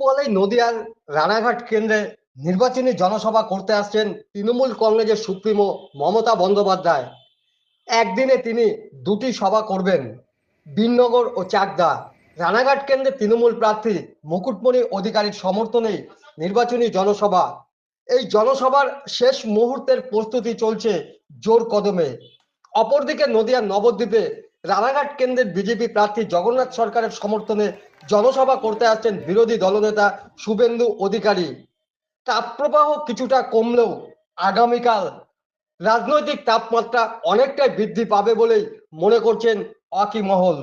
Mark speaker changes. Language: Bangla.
Speaker 1: পলেই নদিয়ার রানাঘাট কেন্দ্রে নির্বাচনী জনসভা করতে আসছেন তৃণমূল কংগ্রেসের সুপ্রিমো মমতা বন্দ্যোপাধ্যায়। একদিনে তিনি দুটি সভা করবেন, বিনগর ও চাকদা। রানাঘাট কেন্দ্রে তৃণমূল প্রার্থী মুকুটমণি অধিকারীর সমর্থনে নির্বাচনী জনসভা। এই জনসভার শেষ মুহূর্তের প্রস্তুতি চলছে জোর কদমে। অপরদিকে নদিয়ার নবদ্বীপে রানাঘাট কেন্দ্রের বিজেপি প্রার্থী জগন্নাথ সরকারের সমর্থনে জনসভা করতে আসছেন বিরোধী দলনেতা শুভেন্দু অধিকারী। তাপপ্রবাহ কিছুটা কমলেও আগামীকাল রাজনৈতিক তাপমাত্রা অনেকটাই বৃদ্ধি পাবে বলেই মনে করছেন অকি মহল